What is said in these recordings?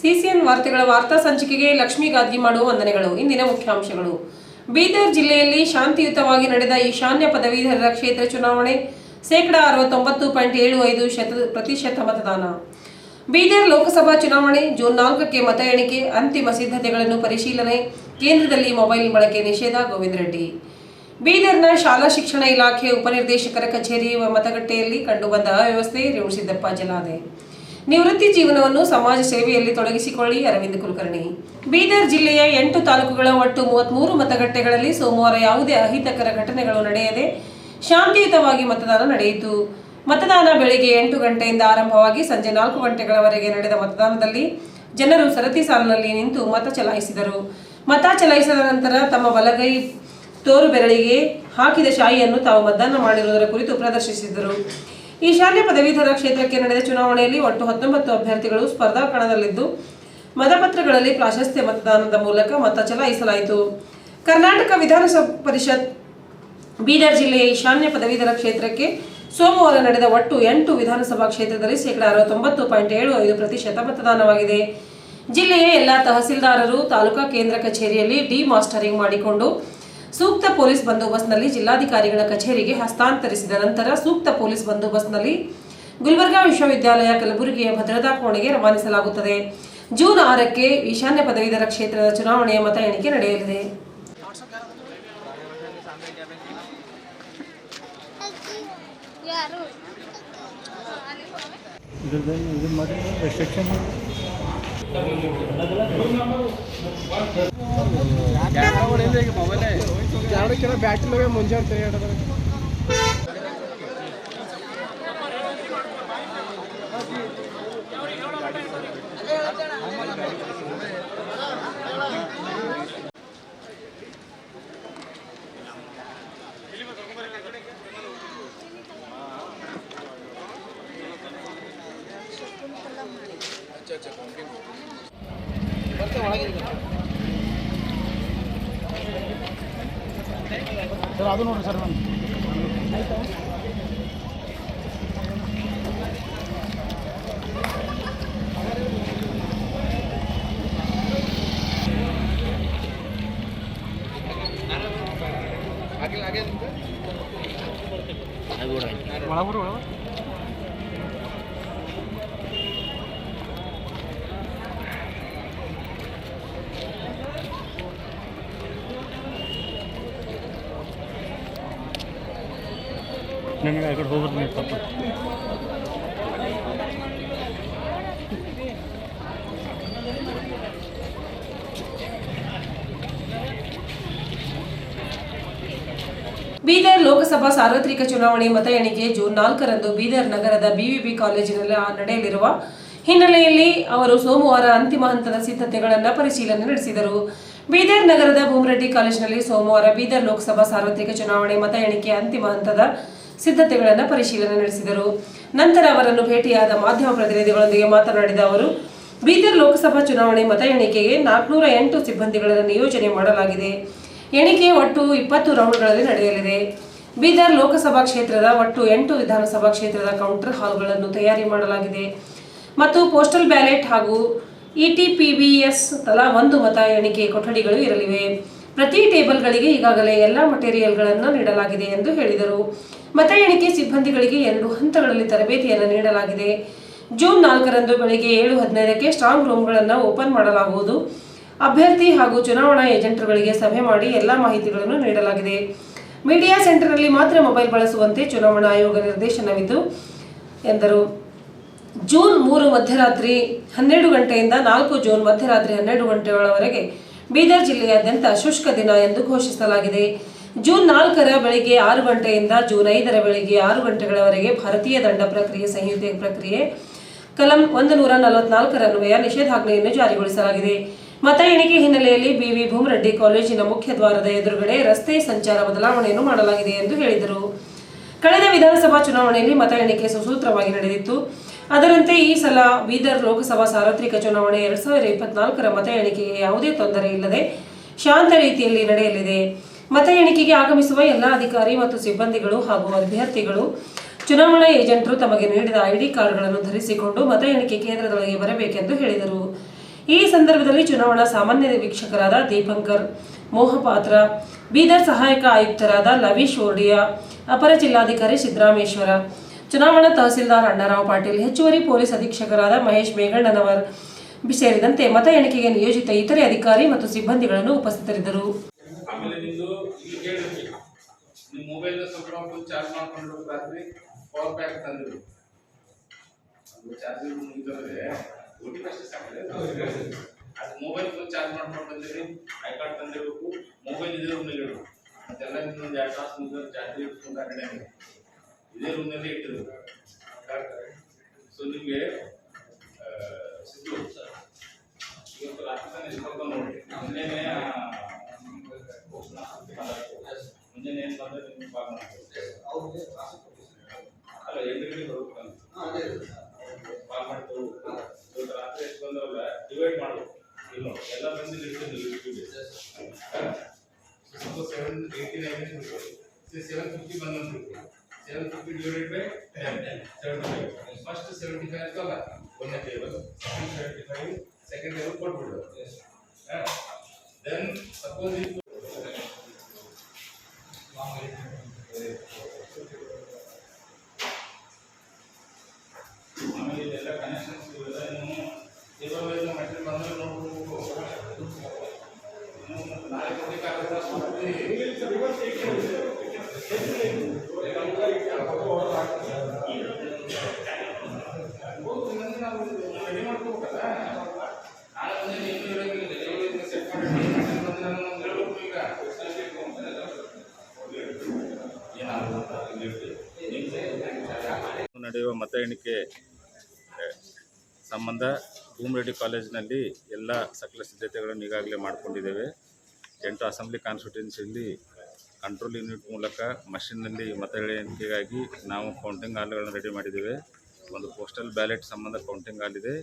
CCN ವಾರ್ತೆಗಳ ವಾರ್ತಾ ಸಂಚಿಕೆಗೆ ಲಕ್ಷ್ಮೀ ಗಾದ್ಗಿ ಮಾಡುವ ವಂದನೆಗಳು. ಇಂದಿನ ಮುಖ್ಯಾಂಶಗಳು. ಬೀದರ್ ಜಿಲ್ಲೆಯಲ್ಲಿ ಶಾಂತಿಯುತವಾಗಿ ನಡೆದ ಈಶಾನ್ಯ ಪದವೀಧರರ ಕ್ಷೇತ್ರ ಚುನಾವಣೆ ಶೇಕಡಾ ಅರವತ್ತೊಂಬತ್ತು ಪಾಯಿಂಟ್ ಏಳು ಐದು ಶತ ಪ್ರತಿಶತ ಮತದಾನ. ಬೀದರ್ ಲೋಕಸಭಾ ಚುನಾವಣೆ ಜೂನ್ ನಾಲ್ಕಕ್ಕೆ ಮತ ಎಣಿಕೆ, ಅಂತಿಮ ಸಿದ್ಧತೆಗಳನ್ನು ಪರಿಶೀಲನೆ, ಕೇಂದ್ರದಲ್ಲಿ ಮೊಬೈಲ್ ಬಳಕೆ ನಿಷೇಧ, ಗೋವಿಂದ ರೆಡ್ಡಿ. ಬೀದರ್ನ ಶಾಲಾ ಶಿಕ್ಷಣ ಇಲಾಖೆ ಉಪನಿರ್ದೇಶಕರ ಕಚೇರಿ ಮತಗಟ್ಟೆಯಲ್ಲಿ ಕಂಡುಬಂದ ಅವ್ಯವಸ್ಥೆ ರೇವಣಸಿದ್ದಪ್ಪ ಜಲಾದೆ. ನಿವೃತ್ತಿ ಜೀವನವನ್ನು ಸಮಾಜ ಸೇವೆಯಲ್ಲಿ ತೊಡಗಿಸಿಕೊಳ್ಳಿ, ಅರವಿಂದ ಕುಲಕರ್ಣಿ. ಬೀದರ್ ಜಿಲ್ಲೆಯ ಎಂಟು ತಾಲೂಕುಗಳ ಒಟ್ಟು ಮೂವತ್ಮೂರು ಮತಗಟ್ಟೆಗಳಲ್ಲಿ ಸೋಮವಾರ ಯಾವುದೇ ಅಹಿತಕರ ಘಟನೆಗಳು ನಡೆಯದೆ ಶಾಂತಿಯುತವಾಗಿ ಮತದಾನ ನಡೆಯಿತು. ಮತದಾನ ಬೆಳಿಗ್ಗೆ ಎಂಟು ಗಂಟೆಯಿಂದ ಆರಂಭವಾಗಿ ಸಂಜೆ ನಾಲ್ಕು ಗಂಟೆಗಳವರೆಗೆ ನಡೆದ ಮತದಾನದಲ್ಲಿ ಜನರು ಸರತಿ ಸಾಲಿನಲ್ಲಿ ನಿಂತು ಮತ ಚಲಾಯಿಸಿದರು. ಮತ ಚಲಾಯಿಸಿದ ನಂತರ ತಮ್ಮ ಬಲಗೈ ತೋರು ಬೆರಳಿಗೆ ಹಾಕಿದ ಶಾಯಿಯನ್ನು ತಾವು ಮತದಾನ ಮಾಡಿರುವುದರ ಕುರಿತು ಪ್ರದರ್ಶಿಸಿದರು. ಈಶಾನ್ಯ ಪದವೀಧರ ಕ್ಷೇತ್ರಕ್ಕೆ ನಡೆದ ಚುನಾವಣೆಯಲ್ಲಿ ಒಟ್ಟು ಹತ್ತೊಂಬತ್ತು ಅಭ್ಯರ್ಥಿಗಳು ಸ್ಪರ್ಧಾ ಕಣದಲ್ಲಿದ್ದು, ಮತಪತ್ರಗಳಲ್ಲಿ ಪ್ರಾಶಸ್ತ್ಯ ಮತದಾನದ ಮೂಲಕ ಮತ ಚಲಾಯಿಸಲಾಯಿತು. ಕರ್ನಾಟಕ ವಿಧಾನಸಭಾ ಪರಿಷತ್, ಬೀದರ್ ಜಿಲ್ಲೆಯ ಈಶಾನ್ಯ ಪದವೀಧರ ಕ್ಷೇತ್ರಕ್ಕೆ ಸೋಮವಾರ ನಡೆದ ಒಟ್ಟು ಎಂಟು ವಿಧಾನಸಭಾ ಕ್ಷೇತ್ರದಲ್ಲಿ ಶೇಕಡ ಅರವತ್ತೊಂಬತ್ತು ಪಾಯಿಂಟ್ ಏಳು ಐದು ಪ್ರತಿಶತ ಮತದಾನವಾಗಿದೆ. ಜಿಲ್ಲೆಯ ಎಲ್ಲ ತಹಸೀಲ್ದಾರರು ತಾಲೂಕಾ ಕೇಂದ್ರ ಕಚೇರಿಯಲ್ಲಿ ಡಿ ಮಾಸ್ಟರಿಂಗ್ ಮಾಡಿಕೊಂಡು ಸೂಕ್ತ ಪೊಲೀಸ್ ಬಂದೋಬಸ್ತ್ನಲ್ಲಿ ಜಿಲ್ಲಾಧಿಕಾರಿಗಳ ಕಚೇರಿಗೆ ಹಸ್ತಾಂತರಿಸಿದ ನಂತರ ಸೂಕ್ತ ಪೊಲೀಸ್ ಬಂದೋಬಸ್ತ್ನಲ್ಲಿ ಗುಲ್ಬರ್ಗಾ ವಿಶ್ವವಿದ್ಯಾಲಯ ಕಲಬುರಗಿಯ ಭದ್ರತಾ ಕೋಣೆಗೆ ರವಾನಿಸಲಾಗುತ್ತದೆ. ಜೂನ್ ಆರಕ್ಕೆ ಈಶಾನ್ಯ ಪದವೀಧರ ಕ್ಷೇತ್ರದ ಚುನಾವಣೆಯ ಮತ ಎಣಿಕೆ ನಡೆಯಲಿದೆ. ರೆಸ್ಟ್ರಿಕ್ಷನ್ ಬ್ಯಾಟ್ರಿ ಮುಂಜಾನೆ ತಿರುಗಾಡೋದು ಸರ್ ಅದು ನೋಡಿರಿ ಸರ್ ನಾನು ಒಳಗ್ರು ನನಗೆ ಆ ಹೋಗ್ರಿ ನೀವು ಪಾಪ ಬೀದರ್ ಲೋಕಸಭಾ ಸಾರ್ವತ್ರಿಕ ಚುನಾವಣೆ ಮತ ಎಣಿಕೆ ಜೂನ್ ನಾಲ್ಕರಂದು ಬೀದರ್ ನಗರದ ಬಿವಿಬಿ ಕಾಲೇಜಿನಲ್ಲಿ ನಡೆಯಲಿರುವ ಹಿನ್ನೆಲೆಯಲ್ಲಿ ಅವರು ಸೋಮವಾರ ಅಂತಿಮ ಹಂತದ ಸಿದ್ಧತೆಗಳನ್ನು ಪರಿಶೀಲನೆ ನಡೆಸಿದರು. ಬೀದರ್ ನಗರದ ಭೂಮರೆಡ್ಡಿ ಕಾಲೇಜಿನಲ್ಲಿ ಸೋಮವಾರ ಬೀದರ್ ಲೋಕಸಭಾ ಸಾರ್ವತ್ರಿಕ ಚುನಾವಣೆ ಮತ ಎಣಿಕೆ ಅಂತಿಮ ಹಂತದ ಸಿದ್ಧತೆಗಳನ್ನು ಪರಿಶೀಲನೆ ನಡೆಸಿದರು. ನಂತರ ಅವರನ್ನು ಭೇಟಿಯಾದ ಮಾಧ್ಯಮ ಪ್ರತಿನಿಧಿಗಳೊಂದಿಗೆ ಮಾತನಾಡಿದ ಅವರು, ಬೀದರ್ ಲೋಕಸಭಾ ಚುನಾವಣೆ ಮತ ಎಣಿಕೆಗೆ ನಾಲ್ಕುನೂರ ಎಂಟು ಸಿಬ್ಬಂದಿಗಳನ್ನು ನಿಯೋಜನೆ ಮಾಡಲಾಗಿದೆ. ಎಣಿಕೆ ಒಟ್ಟು ಇಪ್ಪತ್ತು ರೌಂಡ್ಗಳಲ್ಲಿ ನಡೆಯಲಿದೆ. ಬೀದರ್ ಲೋಕಸಭಾ ಕ್ಷೇತ್ರದ ಒಟ್ಟು ಎಂಟು ವಿಧಾನಸಭಾ ಕ್ಷೇತ್ರದ ಕೌಂಟರ್ ಹಾಲ್ಗಳನ್ನು ತಯಾರಿ ಮಾಡಲಾಗಿದೆ. ಮತ್ತು ಪೋಸ್ಟಲ್ ಬ್ಯಾಲೆಟ್ ಹಾಗೂ ಇಟಿಪಿಬಿಎಸ್ ತಲಾ ಒಂದು ಮತ ಎಣಿಕೆ ಕೊಠಡಿಗಳು ಇರಲಿವೆ. ಪ್ರತಿ ಟೇಬಲ್ಗಳಿಗೆ ಈಗಾಗಲೇ ಎಲ್ಲ ಮಟೀರಿಯಲ್ಗಳನ್ನು ನೀಡಲಾಗಿದೆ ಎಂದು ಹೇಳಿದರು. ಮತ ಎಣಿಕೆ ಸಿಬ್ಬಂದಿಗಳಿಗೆ ಎರಡು ಹಂತಗಳಲ್ಲಿ ತರಬೇತಿಯನ್ನು ನೀಡಲಾಗಿದೆ. ಜೂನ್ ನಾಲ್ಕರಂದು ಬೆಳಗ್ಗೆ ಏಳು ಹದಿನೈದಕ್ಕೆ ಸ್ಟ್ರಾಂಗ್ ರೂಮ್ಗಳನ್ನು ಓಪನ್ ಮಾಡಲಾಗುವುದು. ಅಭ್ಯರ್ಥಿ ಹಾಗೂ ಚುನಾವಣಾ ಏಜೆಂಟರುಗಳಿಗೆ ಸಭೆ ಮಾಡಿ ಎಲ್ಲ ಮಾಹಿತಿಗಳನ್ನು ನೀಡಲಾಗಿದೆ. ಮೀಡಿಯಾ ಸೆಂಟರ್ನಲ್ಲಿ ಮಾತ್ರ ಮೊಬೈಲ್ ಬಳಸುವಂತೆ ಚುನಾವಣಾ ಆಯೋಗ ನಿರ್ದೇಶನವಿದ್ದು ಎಂದರು. ಜೂನ್ ಮೂರು ಮಧ್ಯರಾತ್ರಿ ಹನ್ನೆರಡು ಗಂಟೆಯಿಂದ ನಾಲ್ಕು ಜೂನ್ ಮಧ್ಯರಾತ್ರಿ ಹನ್ನೆರಡು ಗಂಟೆಗಳವರೆಗೆ ಬೀದರ್ ಜಿಲ್ಲೆಯಾದ್ಯಂತ ಶುಷ್ಕ ದಿನ ಎಂದು ಘೋಷಿಸಲಾಗಿದೆ. ಜೂನ್ ನಾಲ್ಕರ ಬೆಳಿಗ್ಗೆ ಆರು ಗಂಟೆಯಿಂದ ಜೂನ್ ಐದರ ಬೆಳಿಗ್ಗೆ ಆರು ಗಂಟೆಗಳವರೆಗೆ ಭಾರತೀಯ ದಂಡ ಪ್ರಕ್ರಿಯೆ ಸಂಹಿತೆ ಪ್ರಕ್ರಿಯೆ ಕಲಂ ಒಂದು ನೂರ ನಲವತ್ನಾಲ್ಕರನ್ವಯ ನಿಷೇಧಾಜ್ಞೆಯನ್ನು ಜಾರಿಗೊಳಿಸಲಾಗಿದೆ. ಮತ ಎಣಿಕೆ ಹಿನ್ನೆಲೆಯಲ್ಲಿ ಬಿವಿ ಭೂಮರೆಡ್ಡಿ ಕಾಲೇಜಿನ ಮುಖ್ಯ ದ್ವಾರದ ಎದುರುಗಡೆ ರಸ್ತೆ ಸಂಚಾರ ಬದಲಾವಣೆಯನ್ನು ಮಾಡಲಾಗಿದೆ ಎಂದು ಹೇಳಿದರು. ಕಳೆದ ವಿಧಾನಸಭಾ ಚುನಾವಣೆಯಲ್ಲಿ ಮತ ಎಣಿಕೆ ಸುಸೂತ್ರವಾಗಿ ನಡೆದಿತ್ತು. ಅದರಂತೆ ಈ ಸಲ ಬೀದರ್ ಲೋಕಸಭಾ ಸಾರ್ವತ್ರಿಕ ಚುನಾವಣೆ ಎರಡ್ ಸಾವಿರದ ಇಪ್ಪತ್ನಾಲ್ಕರ ಮತ ಎಣಿಕೆಗೆ ಯಾವುದೇ ತೊಂದರೆ ಇಲ್ಲದೆ ಶಾಂತ ರೀತಿಯಲ್ಲಿ ನಡೆಯಲಿದೆ. ಮತ ಎಣಿಕೆಗೆ ಆಗಮಿಸುವ ಎಲ್ಲಾ ಅಧಿಕಾರಿ ಮತ್ತು ಸಿಬ್ಬಂದಿಗಳು ಹಾಗೂ ಅಭ್ಯರ್ಥಿಗಳು, ಚುನಾವಣಾ ಏಜೆಂಟರು ತಮಗೆ ನೀಡಿದ ಐಡಿ ಕಾರ್ಡ್ಗಳನ್ನು ಧರಿಸಿಕೊಂಡು ಮತ ಎಣಿಕೆ ಕೇಂದ್ರದೊಳಗೆ ಬರಬೇಕೆಂದು ಹೇಳಿದರು. ಈ ಸಂದರ್ಭದಲ್ಲಿ ಚುನಾವಣಾ ಸಾಮಾನ್ಯ ವೀಕ್ಷಕರಾದ ದೀಪಂಕರ್, ಮೋಹಪಾತ್ರ, ಬೀದರ್ ಸಹಾಯಕ ಆಯುಕ್ತರಾದ ಲವೀಶ್ ಓರ್ಡಿಯಾ, ಅಪರ ಜಿಲ್ಲಾಧಿಕಾರಿ ಸಿದ್ದರಾಮೇಶ್ವರ ಚುನಾವಣಾ ತಹಸೀಲ್ದಾರ್ ಅಣ್ಣರಾವ್ ಪಾಟೀಲ್, ಹೆಚ್ಚುವರಿ ಪೊಲೀಸ್ ಅಧೀಕ್ಷಕರಾದ ಮಹೇಶ್ ಮೇಘಣ್ಣನವರ್ ಸೇರಿದಂತೆ ಮತ ಎಣಿಕೆಗೆ ನಿಯೋಜಿತ ಇತರೆ ಅಧಿಕಾರಿ ಮತ್ತು ಸಿಬ್ಬಂದಿಗಳನ್ನು ಉಪಸ್ಥಿತರಿದ್ದರು. ಮೊಬೈಲ್ ಚಾರ್ಜ್ ಎರಡು ತಾಸು ಚಾರ್ಜ್ ಇಟ್ಕೊಂಡು ಇದೇ ರೂಮ್ನಲ್ಲೇ ಇಟ್ಟಿರ್ತಾರೆ ಸೊ ನಿಮಗೆ ಸಿದ್ದು ಇವತ್ತು ರಾತ್ರಿ ತಾನೇ ಇಸ್ಕೊಳ್ತಾ ನೋಡಿ. ಮುಂಜಾನೆ ಏನು ಬಂದರೆ ನಿಮ್ಗೆ ಪಾಲ್ ಮಾಡ್ತಾರೆ ಅಲ್ಲ ಎಲ್ಲರಿಗೂ ಬರಬೇಕಂತ ಪಾಲ್ ಮಾಡ್ತಾರೆ ಇವತ್ತು ರಾತ್ರಿ ಎಷ್ಟು ಬಂದಾಗ ಡಿವೈಡ್ ಮಾಡಬೇಕು. ಇಲ್ಲ ಎಲ್ಲ ಬಂದು ಇರ್ತೀನಿ seven eighty nine six seven fifty ಬಂದಂತ 75 divided by 10. 75. First 75 का one table. Second 75. Second table then suppose ಎಣಿಕೆ ಸಂಬಂಧ ಭೂಮರೆಡ್ಡಿ ಕಾಲೇಜಿನಲ್ಲಿ ಎಲ್ಲ ಸಕಲ ಸಿದ್ಧತೆಗಳನ್ನು ಈಗಾಗಲೇ ಮಾಡಿಕೊಂಡಿದ್ದೇವೆ. ಎಂಟು ಅಸೆಂಬ್ಲಿ ಕಾನ್ಸ್ಟಿಟ್ಯೂನ್ಸಿಯಲ್ಲಿ ಕಂಟ್ರೋಲ್ ಯೂನಿಟ್ ಮೂಲಕ ಮಷಿನ್ನಲ್ಲಿ ಮತ ಎಣಿಕೆಗಾಗಿ ನಾವು ಕೌಂಟಿಂಗ್ ಹಾಲ್ಗಳನ್ನು ರೆಡಿ ಮಾಡಿದ್ದೇವೆ. ಒಂದು ಪೋಸ್ಟಲ್ ಬ್ಯಾಲೆಟ್ ಸಂಬಂಧ ಕೌಂಟಿಂಗ್ ಹಾಲ್ ಇದೆ.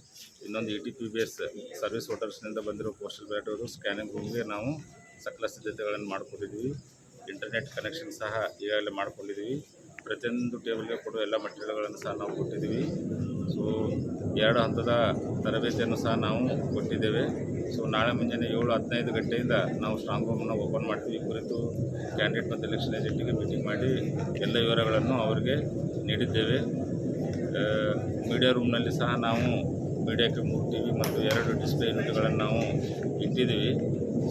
ಇನ್ನೊಂದು E T P B S service ಹೋಟೆಲ್ಸ್ನಿಂದ ಬಂದಿರೋ ಪೋಸ್ಟಲ್ ಬ್ಯಾಲೆಟ್ ಸ್ಕ್ಯಾನಿಂಗ್ ರೂಮ್ಗೆ ನಾವು ಸಕಲ ಸಿದ್ಧತೆಗಳನ್ನು ಮಾಡ್ಕೊಂಡಿದ್ದೀವಿ. ಇಂಟರ್ನೆಟ್ ಕನೆಕ್ಷನ್ ಸಹ ಈಗಾಗಲೇ ಮಾಡ್ಕೊಂಡಿದ್ದೀವಿ. ಪ್ರತಿಯೊಂದು ಟೇಬಲ್ಗೆ ಕೊಡುವ ಎಲ್ಲ ಮೆಟೀರಿಯಲ್ಗಳನ್ನು ಸಹ ನಾವು ಕೊಟ್ಟಿದ್ದೀವಿ. ಸೊ ಎರಡು ಹಂತದ ತರಬೇತಿಯನ್ನು ಸಹ ನಾವು ಕೊಟ್ಟಿದ್ದೇವೆ. ಸೊ ನಾಳೆ ಮುಂಜಾನೆ ಏಳು ಹದಿನೈದು ಗಂಟೆಯಿಂದ ನಾವು ಸ್ಟ್ರಾಂಗ್ ರೂಮನ್ನು ಓಪನ್ ಮಾಡ್ತೀವಿ. ಕುರಿತು ಕ್ಯಾಂಡಿಡೇಟ್ ಮತ್ತು ಎಲೆಕ್ಷನ್ ಏಜೆಂಟಿಗೆ ಮೀಟಿಂಗ್ ಮಾಡಿ ಎಲ್ಲ ವಿವರಗಳನ್ನು ಅವರಿಗೆ ನೀಡಿದ್ದೇವೆ. ಮೀಡಿಯಾ ರೂಮ್ನಲ್ಲಿ ಸಹ ನಾವು ಮೀಡಿಯಾಕ್ಕೆ ಮೂರು ಟಿ ವಿ ಮತ್ತು ಎರಡು ಡಿಸ್ಪ್ಲೇ ಯೂನಿಟ್ಗಳನ್ನು ನಾವು ಇಟ್ಟಿದ್ದೀವಿ.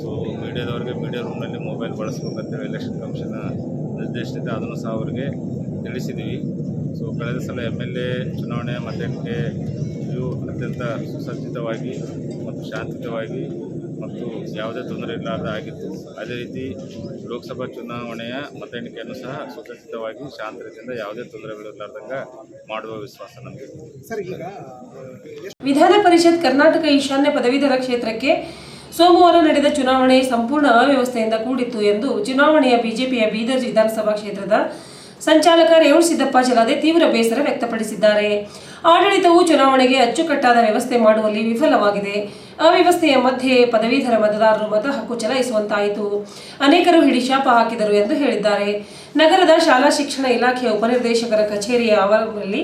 ಸೊ ಮೀಡಿಯಾದವರಿಗೆ ಮೀಡಿಯಾ ರೂಮ್ನಲ್ಲಿ ಮೊಬೈಲ್ ಬಳಸ್ಬೇಕಂತೇಳಿ ಎಲೆಕ್ಷನ್ ಕಮಿಷನ್ ನಿರ್ದೇಶಿಸಿದೆ ಅದನ್ನು ಸಹ ಅವರಿಗೆ ತಿಳಿಸಿದ್ದೀವಿ. ಸೊ ಕಳೆದ ಸಲ ಎಂ ಎಲ್ ಎ ಚುನಾವಣೆ ಮತಕ್ಕೆ ಇದು ಇವು ಅತ್ಯಂತ ಸುಸಜ್ಜಿತವಾಗಿ ಮತ್ತು ಶಾಂತಿಯುತವಾಗಿ ಮತ್ತು ಯಾವುದೇ ತೊಂದರೆ ಇಲ್ಲದ ಆಗಿತ್ತು. ಅದೇ ರೀತಿ ಲೋಕಸಭಾ ಚುನಾವಣೆಯ ಮತ ಎಣಿಕೆಯನ್ನು ಸಹ ಸುಸಜ್ಜಿತವಾಗಿ ಶಾಂತ ರೀತಿಯಿಂದ ಯಾವುದೇ ತೊಂದರೆಗಳಿರಲಾರ್ದಂಗೆ ಮಾಡುವ ವಿಶ್ವಾಸ ನಮಗೆ ಸರ್ ಈಗ ವಿಧಾನ ಪರಿಷತ್ ಕರ್ನಾಟಕ ಈಶಾನ್ಯ ಪದವೀಧರ ಕ್ಷೇತ್ರಕ್ಕೆ ಸೋಮವಾರ ನಡೆದ ಚುನಾವಣೆ ಸಂಪೂರ್ಣ ಅವ್ಯವಸ್ಥೆಯಿಂದ ಕೂಡಿತ್ತು ಎಂದು ಚುನಾವಣೆಯ ಬಿಜೆಪಿಯ ಬೀದರ್ ವಿಧಾನಸಭಾ ಕ್ಷೇತ್ರದ ಸಂಚಾಲಕ ರೇವಣ್ ಸಿದ್ದಪ್ಪ ಜಲಾದೆ ತೀವ್ರ ಬೇಸರ ವ್ಯಕ್ತಪಡಿಸಿದ್ದಾರೆ. ಆಡಳಿತವು ಚುನಾವಣೆಗೆ ಅಚ್ಚುಕಟ್ಟಾದ ವ್ಯವಸ್ಥೆ ಮಾಡುವಲ್ಲಿ ವಿಫಲವಾಗಿದೆ. ಅವ್ಯವಸ್ಥೆಯ ಮಧ್ಯೆ ಪದವೀಧರ ಮತದಾರರು ಮತ ಹಕ್ಕು ಚಲಾಯಿಸುವಂತಾಯಿತು. ಅನೇಕರು ಹಿಡಿಶಾಪ ಹಾಕಿದರು ಎಂದು ಹೇಳಿದ್ದಾರೆ. ನಗರದ ಶಾಲಾ ಶಿಕ್ಷಣ ಇಲಾಖೆಯ ಉಪನಿರ್ದೇಶಕರ ಕಚೇರಿಯ ಆವರಣದಲ್ಲಿ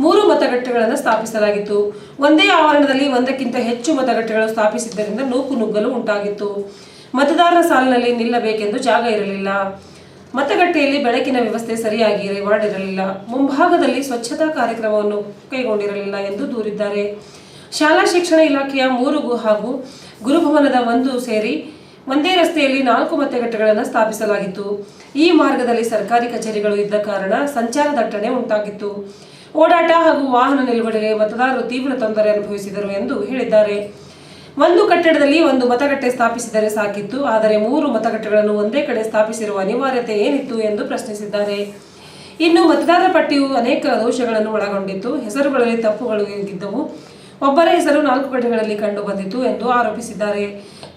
ಮೂರು ಮತಗಟ್ಟೆಗಳನ್ನು ಸ್ಥಾಪಿಸಲಾಗಿತ್ತು. ಒಂದೇ ಆವರಣದಲ್ಲಿ ಒಂದಕ್ಕಿಂತ ಹೆಚ್ಚು ಮತಗಟ್ಟೆಗಳು ಸ್ಥಾಪಿಸಿದ್ದರಿಂದ ನೂಕು ನುಗ್ಗಲು ಉಂಟಾಗಿತ್ತು. ಮತದಾರರ ಸಾಲಿನಲ್ಲಿ ನಿಲ್ಲಬೇಕೆಂದು ಜಾಗ ಇರಲಿಲ್ಲ. ಮತಗಟ್ಟೆಯಲ್ಲಿ ಬೆಳಕಿನ ವ್ಯವಸ್ಥೆ ಸರಿಯಾಗಿ ಹೊರಡಿರಲಿಲ್ಲ ಮುಂಭಾಗದಲ್ಲಿ ಸ್ವಚ್ಛತಾ ಕಾರ್ಯಕ್ರಮವನ್ನು ಕೈಗೊಂಡಿರಲಿಲ್ಲ ಎಂದು ದೂರಿದ್ದಾರೆ. ಶಾಲಾ ಶಿಕ್ಷಣ ಇಲಾಖೆಯ ಮೂರು ಹಾಗೂ ಗುರುಭವನದ ಒಂದು ಸೇರಿ ಒಂದೇ ರಸ್ತೆಯಲ್ಲಿ ನಾಲ್ಕು ಮತಗಟ್ಟೆಗಳನ್ನು ಸ್ಥಾಪಿಸಲಾಗಿತ್ತು. ಈ ಮಾರ್ಗದಲ್ಲಿ ಸರ್ಕಾರಿ ಕಚೇರಿಗಳು ಇದ್ದ ಕಾರಣ ಸಂಚಾರ ದಟ್ಟಣೆ ಉಂಟಾಗಿತ್ತು. ಓಡಾಟ ಹಾಗೂ ವಾಹನ ನಿಲುಗಡೆಗೆ ಮತದಾರರು ತೀವ್ರ ತೊಂದರೆ ಅನುಭವಿಸಿದರು ಎಂದು ಹೇಳಿದ್ದಾರೆ. ಒಂದು ಕಟ್ಟಡದಲ್ಲಿ ಒಂದು ಮತಗಟ್ಟೆ ಸ್ಥಾಪಿಸಿದರೆ ಸಾಕಿತ್ತು, ಆದರೆ ಮೂರು ಮತಗಟ್ಟೆಗಳನ್ನು ಒಂದೇ ಕಡೆ ಸ್ಥಾಪಿಸಿರುವ ಅನಿವಾರ್ಯತೆ ಏನಿತ್ತು ಎಂದು ಪ್ರಶ್ನಿಸಿದ್ದಾರೆ. ಇನ್ನು ಮತದಾರರ ಪಟ್ಟಿಯು ಅನೇಕ ದೋಷಗಳನ್ನು ಒಳಗೊಂಡಿತ್ತು. ಹೆಸರುಗಳಲ್ಲಿ ತಪ್ಪುಗಳು ಇದ್ದವು ಒಬ್ಬರ ಹೆಸರು ನಾಲ್ಕು ಕಡೆಗಳಲ್ಲಿ ಕಂಡು ಬಂದಿತು ಎಂದು ಆರೋಪಿಸಿದ್ದಾರೆ.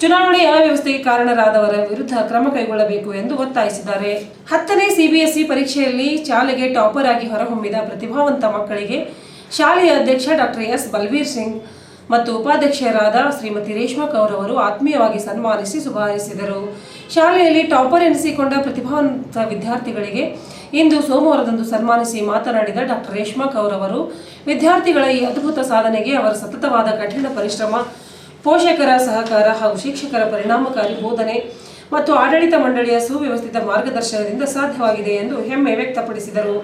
ಚುನಾವಣೆ ಅವ್ಯವಸ್ಥೆಗೆ ಕಾರಣರಾದವರ ವಿರುದ್ಧ ಕ್ರಮ ಕೈಗೊಳ್ಳಬೇಕು ಎಂದು ಒತ್ತಾಯಿಸಿದ್ದಾರೆ. ಹತ್ತನೇ ಸಿಬಿಎಸ್ಇ ಪರೀಕ್ಷೆಯಲ್ಲಿ ಶಾಲೆಗೆ ಟಾಪರ್ ಆಗಿ ಹೊರಹೊಮ್ಮಿದ ಪ್ರತಿಭಾವಂತ ಮಕ್ಕಳಿಗೆ ಶಾಲೆಯ ಅಧ್ಯಕ್ಷ ಡಾಕ್ಟರ್ ಎಸ್. ಬಲ್ವೀರ್ ಸಿಂಗ್ ಮತ್ತು ಉಪಾಧ್ಯಕ್ಷರಾದ ಶ್ರೀಮತಿ ರೇಷ್ಮಾ ಕೌರ್ ಅವರು ಆತ್ಮೀಯವಾಗಿ ಸನ್ಮಾನಿಸಿ ಶುಭಾರಿಸಿದರು ಶಾಲೆಯಲ್ಲಿ ಟಾಪರ್ ಎನಿಸಿಕೊಂಡ ಪ್ರತಿಭಾವಂತ ವಿದ್ಯಾರ್ಥಿಗಳಿಗೆ ಇಂದು ಸೋಮವಾರದಂದು ಸನ್ಮಾನಿಸಿ ಮಾತನಾಡಿದ ಡಾಕ್ಟರ್ ರೇಷ್ಮಾ ಕೌರ್ ಅವರು ವಿದ್ಯಾರ್ಥಿಗಳ ಈ ಅದ್ಭುತ ಸಾಧನೆಗೆ ಅವರ ಸತತವಾದ ಕಠಿಣ ಪರಿಶ್ರಮ, ಪೋಷಕರ ಸಹಕಾರ ಹಾಗೂ ಶಿಕ್ಷಕರ ಪರಿಣಾಮಕಾರಿ ಬೋಧನೆ ಮತ್ತು ಆಡಳಿತ ಮಂಡಳಿಯ ಸುವ್ಯವಸ್ಥಿತ ಮಾರ್ಗದರ್ಶನದಿಂದ ಸಾಧ್ಯವಾಗಿದೆ ಎಂದು ಹೆಮ್ಮೆ ವ್ಯಕ್ತಪಡಿಸಿದರು.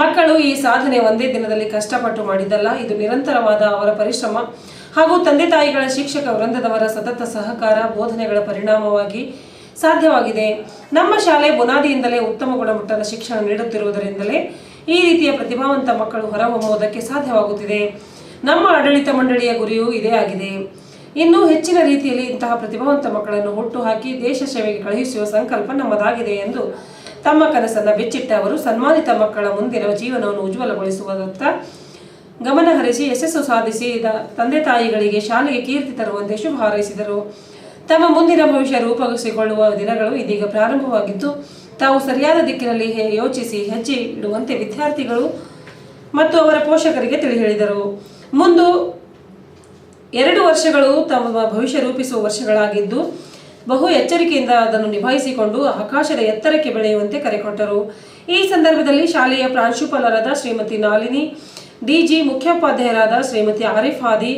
ಮಕ್ಕಳು ಈ ಸಾಧನೆ ಒಂದೇ ದಿನದಲ್ಲಿ ಕಷ್ಟಪಟ್ಟು ಮಾಡಿದ್ದಲ್ಲ, ಇದು ನಿರಂತರವಾದ ಅವರ ಪರಿಶ್ರಮ. ಹಾಗೂ ತಂದೆ ತಾಯಿಗಳ ಶಿಕ್ಷಕ ವೃಂದದವರ ಸತತ ಸಹಕಾರ, ಬೋಧನೆಗಳ ಪರಿಣಾಮವಾಗಿ ಸಾಧ್ಯವಾಗಿದೆ. ನಮ್ಮ ಶಾಲೆ ಬುನಾದಿಯಿಂದಲೇ ಉತ್ತಮ ಗುಣಮಟ್ಟದ ಶಿಕ್ಷಣ ನೀಡುತ್ತಿರುವುದರಿಂದಲೇ ಈ ರೀತಿಯ ಪ್ರತಿಭಾವಂತ ಮಕ್ಕಳು ಹೊರಹೊಮ್ಮುವುದಕ್ಕೆ ಸಾಧ್ಯವಾಗುತ್ತಿದೆ. ನಮ್ಮ ಆಡಳಿತ ಮಂಡಳಿಯ ಗುರಿಯೂ ಇದೇ ಆಗಿದೆ. ಇನ್ನೂ ಹೆಚ್ಚಿನ ರೀತಿಯಲ್ಲಿ ಇಂತಹ ಪ್ರತಿಭಾವಂತ ಮಕ್ಕಳನ್ನು ಹುಟ್ಟುಹಾಕಿ ದೇಶ ಸೇವೆಗೆ ಕಳುಹಿಸುವ ಸಂಕಲ್ಪ ನಮ್ಮದಾಗಿದೆ ಎಂದು ತಮ್ಮ ಕನಸನ್ನು ಬಿಚ್ಚಿಟ್ಟ ಅವರು ಸನ್ಮಾನಿತ ಮಕ್ಕಳ ಮುಂದಿನ ಜೀವನವನ್ನು ಉಜ್ವಲಗೊಳಿಸುವುದತ್ತ ಗಮನ ಹರಿಸಿ ಯಶಸ್ಸು ಸಾಧಿಸಿ ತಂದೆ ತಾಯಿಗಳಿಗೆ ಶಾಲೆಗೆ ಕೀರ್ತಿ ತರುವಂತೆ ಶುಭ ಹಾರೈಸಿದರು. ತಮ್ಮ ಮುಂದಿನ ಭವಿಷ್ಯ ರೂಪಿಸಿಕೊಳ್ಳುವ ದಿನಗಳು ಇದೀಗ ಪ್ರಾರಂಭವಾಗಿದ್ದು, ತಾವು ಸರಿಯಾದ ದಿಕ್ಕಿನಲ್ಲಿ ಯೋಚಿಸಿ ಹೆಜ್ಜೆ ಇಡುವಂತೆ ವಿದ್ಯಾರ್ಥಿಗಳು ಮತ್ತು ಅವರ ಪೋಷಕರಿಗೆ ತಿಳಿ ಹೇಳಿದರು ಮುಂದು ಎರಡು ವರ್ಷಗಳು ತಮ್ಮ ಭವಿಷ್ಯ ರೂಪಿಸುವ ವರ್ಷಗಳಾಗಿದ್ದು ಬಹು ಎಚ್ಚರಿಕೆಯಿಂದ ಅದನ್ನು ನಿಭಾಯಿಸಿಕೊಂಡು ಆಕಾಶದ ಎತ್ತರಕ್ಕೆ ಬೆಳೆಯುವಂತೆ ಕರೆಕೊಟ್ಟರು. ಈ ಸಂದರ್ಭದಲ್ಲಿ ಶಾಲೆಯ ಪ್ರಾಂಶುಪಾಲರಾದ ಶ್ರೀಮತಿ ನಾಲಿನಿ, ಡಿಜಿ ಮುಖ್ಯೋಪಾಧ್ಯಾಯರಾದ ಶ್ರೀಮತಿ ಆರಿಫ್ ಹಾದಿ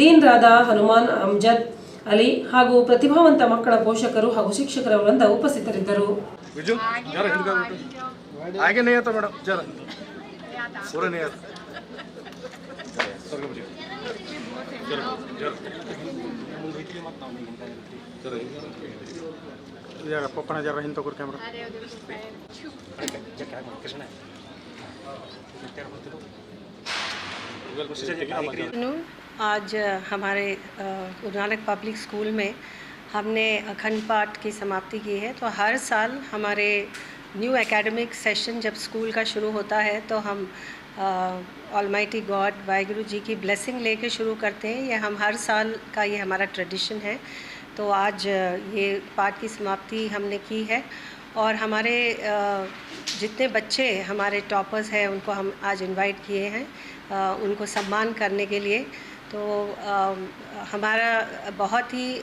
ಡೀನ್ರಾದ ಹನುಮಾನ್ ಅಮ್ಜದ್ ಅಲಿ ಹಾಗೂ ಪ್ರತಿಭಾವಂತ ಮಕ್ಕಳ ಪೋಷಕರು ಹಾಗೂ ಶಿಕ್ಷಕರ ವೃಂದ ಉಪಸ್ಥಿತರಿದ್ದರು. जरा पप्पा जरा कैमरा आज हमारे गुरु नानक पब्लिक स्कूल में हमने अखंड पाठ की समाप्ति की है तो हर साल हमारे न्यू एकेडमिक सेशन जब स्कूल का शुरू होता है तो हम ऑलमाइटी गॉड वाहिगुरु जी की ब्लेसिंग लेके शुरू करते हैं। ये हम हर साल का ये हमारा ट्रेडिशन है। तो आज ये पाठ की समाप्ति हमने की है। और हमारे जितने बच्चे हमारे टॉपर्स हैं, उनको हम आज इनवाइट किए हैं उनको सम्मान करने के लिए। तो हमारा बहुत ही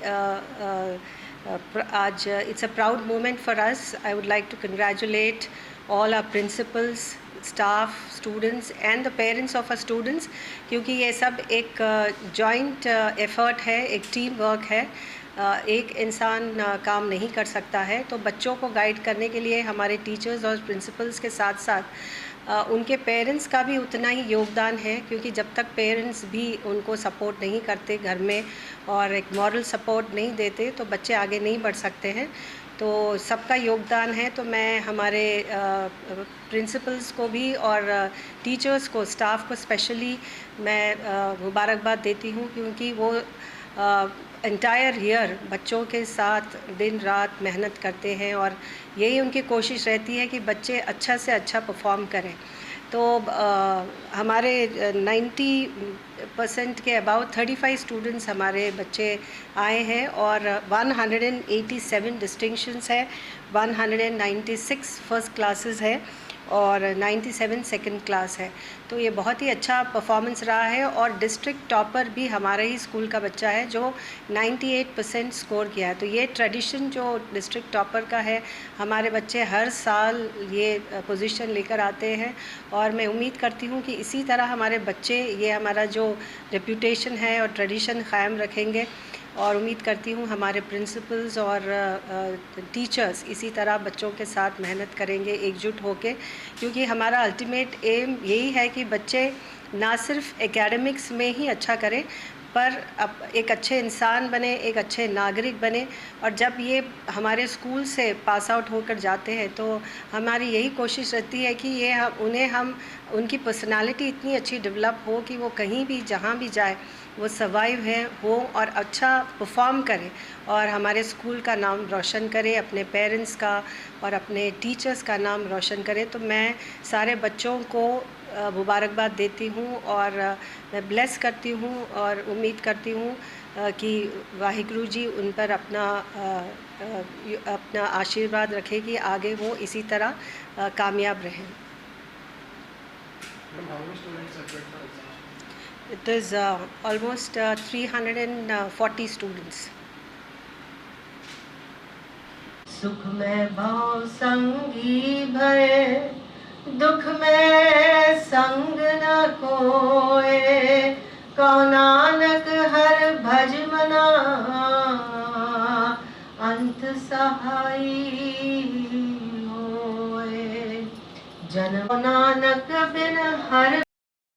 आज it's a proud moment for us I would like to congratulate all our principals staff students and the parents of a students क्योंकि ये सब एक जॉइंट एफर्ट है एक टीम वर्क है अ, एक इंसान काम नहीं कर सकता है तो बच्चों को गाइड करने के लिए हमारे टीचर्स और प्रिंसिपल्स के साथ साथ उनके पेरेंट्स का भी उतना ही योगदान है, क्योंकि जब तक पेरेंट्स भी उनको सपोर्ट नहीं करते घर में और एक मॉरल सपोर्ट नहीं देते तो बच्चे आगे नहीं बढ़ सकते हैं। तो सबका योगदान है तो मैं हमारे प्रिंसिपल्स को भी और टीचर्स को स्टाफ को स्पेशली मैं मुबारकबाद देती हूँ, क्योंकि वो इंटायर ईयर बच्चों के साथ दिन रात मेहनत करते हैं और यही उनकी कोशिश रहती है कि बच्चे अच्छा से अच्छा परफॉर्म करें। तो अ, हमारे 90 परसेंट के अबाउट 35 स्टूडेंट्स हमारे बच्चे आए हैं और 187 डिस्टिंक्शंस है 196 फ़र्स्ट क्लासेस है। और 97 सेकंड क्लास है। तो ये बहुत ही अच्छा परफॉर्मेंस रहा है और डिस्ट्रिक्ट टॉपर भी हमारे ही स्कूल का बच्चा है जो 98 परसेंट स्कोर किया है। तो ये ट्रेडिशन जो डिस्ट्रिक्ट टॉपर का है, हमारे बच्चे हर साल ये पोजीशन लेकर आते हैं और मैं उम्मीद करती हूँ कि इसी तरह हमारे बच्चे ये हमारा जो रेप्यूटेशन है और ट्रेडिशन कायम रखेंगे। और उम्मीद करती हूँ हमारे प्रिंसिपल्स और टीचर्स इसी तरह बच्चों के साथ मेहनत करेंगे, एकजुट होकर क्योंकि हमारा अल्टीमेट एम यही है कि बच्चे ना सिर्फ़ एकेडमिक्स में ही अच्छा करें, पर अब एक अच्छे इंसान बने, एक अच्छे नागरिक बने। और जब ये हमारे स्कूल से पास आउट होकर जाते हैं तो हमारी यही कोशिश रहती है कि ये हम उन्हें हम, उनकी पर्सनालिटी इतनी अच्छी डेवलप हो कि वो कहीं भी, जहाँ भी जाए। वो सर्वाइव है हो और अच्छा परफॉर्म करे और हमारे स्कूल का नाम रोशन करे, अपने पेरेंट्स का और अपने टीचर्स का नाम रोशन करे। तो मैं सारे बच्चों को मुबारकबाद देती हूँ और मैं ब्लेस करती हूँ और उम्मीद करती हूँ कि वाहिगुरु जी उन पर अपना अपना आशीर्वाद रखे कि आगे वो इसी तरह कामयाब रहें। it is uh, almost uh, 340 students. सुख में भाव संगी भय दुख में संग न कोए। कौ नानक हर भज मना अंत सहाय होए। जन नानक बिन हर